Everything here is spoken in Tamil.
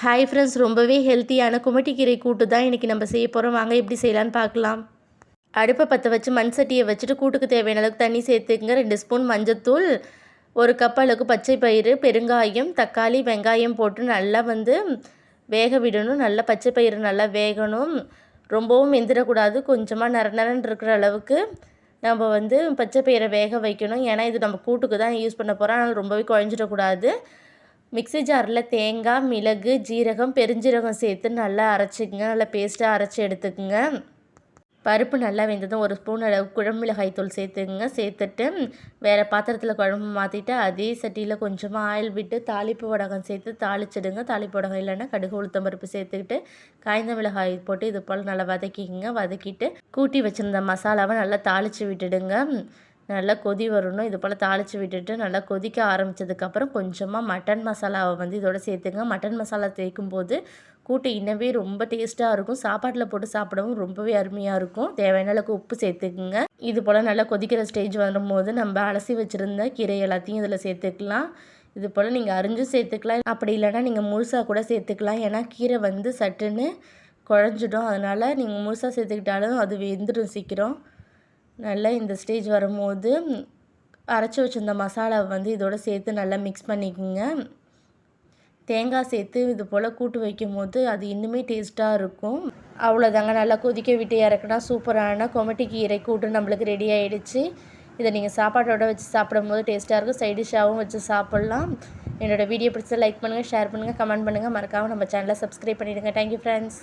ஹாய் ஃப்ரெண்ட்ஸ் ரொம்பவே ஹெல்த்தியான குமட்டிக்கீரை கூட்டு தான் இன்றைக்கி நம்ம செய்ய போகிறோம் வாங்க எப்படி செய்யலான்னு பார்க்கலாம். அடுப்பை பற்ற வச்சு மண் சட்டியை வச்சுட்டு கூட்டுக்கு தேவையான அளவுக்கு தண்ணி சேர்த்துக்குங்க. ரெண்டு ஸ்பூன் மஞ்சத்தூள் ஒரு கப் அளவுக்கு பச்சை பயிறு பெருங்காயம் தக்காளி வெங்காயம் போட்டு நல்லா வந்து வேக விடணும். நல்லா பச்சை பயிறு நல்லா வேகணும். ரொம்பவும் வெந்துடக்கூடாது. கொஞ்சமாக நர நரன்னு இருக்கிற அளவுக்கு நம்ம வந்து பச்சை பயிரை வேக வைக்கணும். ஏன்னா இது நம்ம கூட்டுக்கு தான் யூஸ் பண்ண போகிறோம் அதனால் ரொம்பவே குழஞ்சிடக்கூடாது. மிக்ஸி ஜாரில் தேங்காய் மிளகு ஜீரகம் பெருஞ்சீரகம் சேர்த்து நல்லா அரைச்சிக்கங்க. நல்லா பேஸ்ட்டாக அரைச்சி எடுத்துக்கோங்க. பருப்பு நல்லா வெந்ததும் ஒரு ஸ்பூன் அளவு குழம்பு மிளகாய் தூள் சேர்த்துக்குங்க. சேர்த்துட்டு வேறு பாத்திரத்தில் குழம்பு மாற்றிட்டு அதே சட்டியில் கொஞ்சமாக ஆயில் விட்டு தாளிப்பு வடகம் சேர்த்து தாளிச்சிடுங்க. தாளிப்பு வடகம் இல்லைன்னா கடுகு உளுத்தம் பருப்பு சேர்த்துக்கிட்டு காய்ந்த மிளகாய் போட்டு இது போல் நல்லா வதக்கிக்குங்க. வதக்கிட்டு கூட்டி வச்சுருந்த மசாலாவை நல்லா தாளித்து விட்டுடுங்க. நல்லா கொதி வரணும். இது போல் தாளித்து விட்டுட்டு நல்லா கொதிக்க ஆரம்பித்ததுக்கப்புறம் கொஞ்சமாக மட்டன் மசாலாவை வந்து இதோட சேர்த்துங்க. மட்டன் மசாலா தேய்க்கும் போது கூட்டு இன்னவே ரொம்ப டேஸ்ட்டாக இருக்கும். சாப்பாட்டில் போட்டு சாப்பிடவும் ரொம்பவே அருமையாக இருக்கும். தேவையான அளவுக்கு உப்பு சேர்த்துக்குங்க. இது போல் நல்லா கொதிக்கிற ஸ்டேஜ் வரும்போது நம்ம அலசி வச்சுருந்த கீரை எல்லாத்தையும் இதில் சேர்த்துக்கலாம். இது போல் நீங்கள் அரிஞ்சும் சேர்த்துக்கலாம். அப்படி இல்லைனா நீங்கள் முழுசாக கூட சேர்த்துக்கலாம். ஏன்னா கீரை வந்து சட்டுன்னு குழஞ்சிடும். அதனால் நீங்கள் முழுசாக சேர்த்துக்கிட்டாலும் அது வெந்துடும் சீக்கிரம். நல்லா இந்த ஸ்டேஜ் வரும்போது அரைச்சி வச்சுருந்த மசாலாவை வந்து இதோடு சேர்த்து நல்லா மிக்ஸ் பண்ணிக்கோங்க. தேங்காய் சேர்த்து இது போல் கூட்டு வைக்கும் போது அது இன்னுமே டேஸ்ட்டாக இருக்கும். அவ்வளோதாங்க நல்லா கொதிக்க விட்டு இறக்குனா சூப்பரான கொமட்டி கீரை கூட்டு நம்மளுக்கு ரெடி ஆகிடுச்சு இதை நீங்கள் சாப்பாட்டோட வச்சு சாப்பிடும் போது டேஸ்ட்டாக இருக்கும். சைடிஷாகவும் வச்சு சாப்பிட்லாம். என்னோடய வீடியோ பிடிச்சா லைக் பண்ணுங்கள் ஷேர் பண்ணுங்கள் கமெண்ட் பண்ணுங்கள் மறக்காமல் நம்ம சேனலை சப்ஸ்கிரைப் பண்ணிவிடுங்க தேங்க்யூ ஃப்ரெண்ட்ஸ்